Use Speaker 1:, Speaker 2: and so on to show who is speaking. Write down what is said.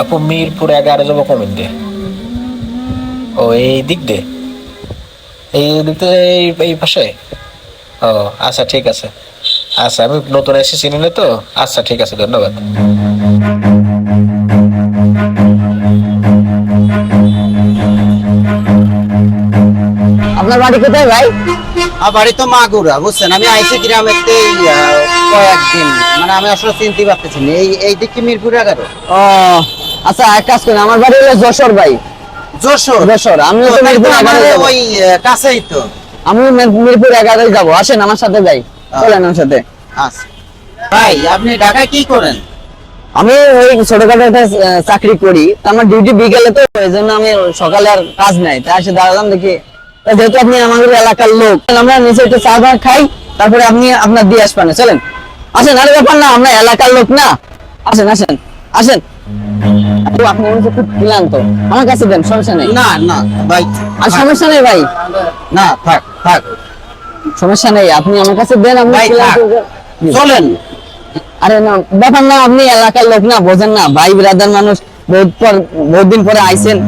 Speaker 1: আপু মিরপুর এগারো যাব কমেন দে ও এই দিক দিয়ে? এই দিক দিয়ে এই এই পাশে? ও আচ্ছা ঠিক আছে। আচ্ছা আমি নতুন এসে চিনি না তো? আচ্ছা ঠিক আছে ধন্যবাদ।
Speaker 2: আপনার বাড়ি কোথায় ভাই?
Speaker 3: আমার বাড়ি তো মাগুরা বুঝছেন? আমি আইসি গ্রামের কয়েকদিন। মানে আমি আসলে চিনতে পারতেছি। এই এই দিক কি মিরপুর এগারো?
Speaker 2: ও আচ্ছা এক কাজ করেন আমার বাড়ি হলো যশোর ভাই।
Speaker 3: যশোর?
Speaker 2: যশোর আমিও তো মিরপুর।
Speaker 3: ওই কাছেই তো।
Speaker 2: মির- মিরপুর এগারোয় যাব আসেন আমার সাথে যাই। চলেন আমার সাথে।
Speaker 3: আচ্ছা। ভাই আপনি ঢাকায় কি করেন?
Speaker 2: আমি ওই ছোটখাটো একটা চাকরি করি। আমার ডিউটি বিকেলে তো এই জন্য আমি সকালে আর কাজ নাই। তাই এসে দাঁড়ালাম দেখি যেহেতু আপনি আমাদের এলাকার লোক আমরা নিচে একটু চা ভাত খাই তারপরে আপনি আপনার দিয়ে আসবেন। চলেন। আসেন আরে ব্যাপার না আমরা এলাকার লোক না। আসেন আসেন আসেন। আপু, আপনি মনে হচ্ছে খুব ক্লান্ত। আমার কাছে দেন সমস্যা নেই।
Speaker 3: না না ভাই
Speaker 2: আর সমস্যা নেই ভাই?
Speaker 3: না থাক থাক।
Speaker 2: সমস্যা নেই আপনি আমার কাছে দেন আমি
Speaker 3: চলেন।
Speaker 2: আরে না ব্যাপার না আপনি এলাকার লোক না বোঝেন না। ভাই ব্রাদার মানুষ বহুত পর বহুত দিন পরে আইছেন।